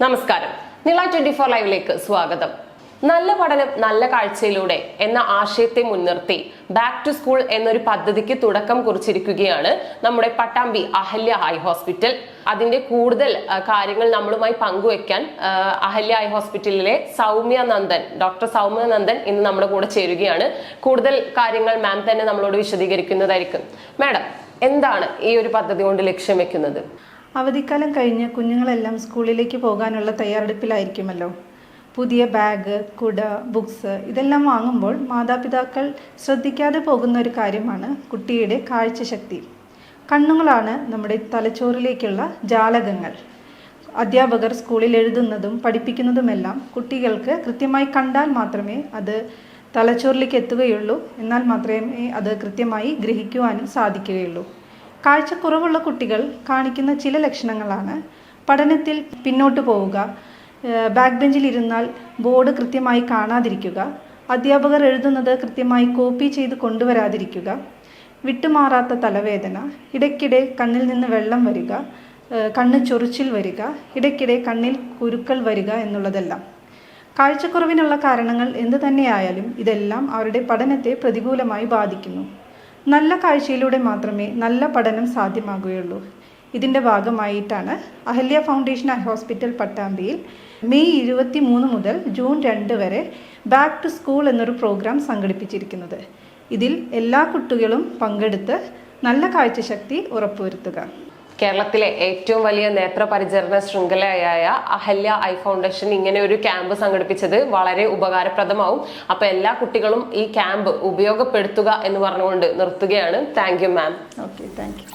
നമസ്കാരം. നില twenty four ലൈവിലേക്ക് സ്വാഗതം. നല്ല പഠനം നല്ല കാഴ്ചയിലൂടെ എന്ന ആശയത്തെ മുൻനിർത്തി ബാക്ക് ടു സ്കൂൾ എന്നൊരു പദ്ധതിക്ക് തുടക്കം കുറിച്ചിരിക്കുകയാണ് നമ്മുടെ പട്ടാമ്പി അഹല്യ ഹൈ ഹോസ്പിറ്റൽ. അതിന്റെ കൂടുതൽ കാര്യങ്ങൾ നമ്മളുമായി പങ്കുവെക്കാൻ അഹല്യ ഹൈ ഹോസ്പിറ്റലിലെ സൗമ്യ നന്ദൻ ഡോക്ടർ സൗമ്യ നന്ദൻ ഇന്ന് നമ്മുടെ കൂടെ ചേരുകയാണ്. കൂടുതൽ കാര്യങ്ങൾ മാം തന്നെ നമ്മളോട് വിശദീകരിക്കുന്നതായിരിക്കും. മാഡം എന്താണ് ഈ ഒരു പദ്ധതി കൊണ്ട് ലക്ഷ്യം വെക്കുന്നത്? അവധിക്കാലം കഴിഞ്ഞ് കുഞ്ഞുങ്ങളെല്ലാം സ്കൂളിലേക്ക് പോകാനുള്ള തയ്യാറെടുപ്പിലായിരിക്കുമല്ലോ. പുതിയ ബാഗ് കുട ബുക്സ് ഇതെല്ലാം വാങ്ങുമ്പോൾ മാതാപിതാക്കൾ ശ്രദ്ധിക്കാതെ പോകുന്ന ഒരു കാര്യമാണ് കുട്ടിയുടെ കാഴ്ചശക്തി. കണ്ണുകളാണ് നമ്മുടെ തലച്ചോറിലേക്കുള്ള ജാലകങ്ങൾ. അധ്യാപകർ സ്കൂളിൽ എഴുതുന്നതും പഠിപ്പിക്കുന്നതുമെല്ലാം കുട്ടികൾക്ക് കൃത്യമായി കണ്ടാൽ മാത്രമേ അത് തലച്ചോറിലേക്ക് എത്തുകയുള്ളൂ. എന്നാൽ മാത്രമേ അത് കൃത്യമായി ഗ്രഹിക്കുവാനും സാധിക്കുകയുള്ളൂ. കാഴ്ചക്കുറവുള്ള കുട്ടികൾ കാണിക്കുന്ന ചില ലക്ഷണങ്ങളാണ്. പഠനത്തിൽ പിന്നോട്ട് പോവുക. ബാക്ക് ബെഞ്ചിൽ ഇരുന്നാൽ ബോർഡ് കൃത്യമായി കാണാതിരിക്കുക. അധ്യാപകർ എഴുതുന്നത് കൃത്യമായി കോപ്പി ചെയ്ത് കൊണ്ടുവരാതിരിക്കുക. വിട്ടുമാറാത്ത തലവേദന. ഇടയ്ക്കിടെ കണ്ണിൽ നിന്ന് വെള്ളം വരിക. കണ്ണ് ചൊറിച്ചിൽ വരിക. ഇടയ്ക്കിടെ കണ്ണിൽ കുരുക്കൾ വരിക എന്നുള്ളതെല്ലാം. കാഴ്ചക്കുറവിനുള്ള കാരണങ്ങൾ എന്തു തന്നെയായാലും ഇതെല്ലാം അവരുടെ പഠനത്തെ പ്രതികൂലമായി ബാധിക്കുന്നു. നല്ല കാഴ്ചയിലൂടെ മാത്രമേ നല്ല പഠനം സാധ്യമാകുകയുള്ളൂ. ഇതിന്റെ ഭാഗമായിട്ടാണ് അഹല്യ ഫൗണ്ടേഷൻ ഹോസ്പിറ്റൽ പട്ടാമ്പിയിൽ മെയ് ഇരുപത്തി മൂന്ന് മുതൽ ജൂൺ രണ്ട് വരെ ബാക്ക് ടു സ്കൂൾ എന്നൊരു പ്രോഗ്രാം സംഘടിപ്പിച്ചിരിക്കുന്നത്. ഇതിൽ എല്ലാ കുട്ടികളും പങ്കെടുത്ത് നല്ല കാഴ്ചശക്തി ഉറപ്പുവരുത്തുക. കേരളത്തിലെ ഏറ്റവും വലിയ നേത്രപരിചരണ ശൃംഖലയായ അഹല്യ ഐ ഫൗണ്ടേഷൻ ഇങ്ങനെ ഒരു ക്യാമ്പ് സംഘടിപ്പിച്ചത് വളരെ ഉപകാരപ്രദമാവും. അപ്പൊ എല്ലാ കുട്ടികളും ഈ ക്യാമ്പ് ഉപയോഗപ്പെടുത്തുക എന്ന് പറഞ്ഞുകൊണ്ട് നിർത്തുകയാണ്. Thank you ma'am. Okay thank you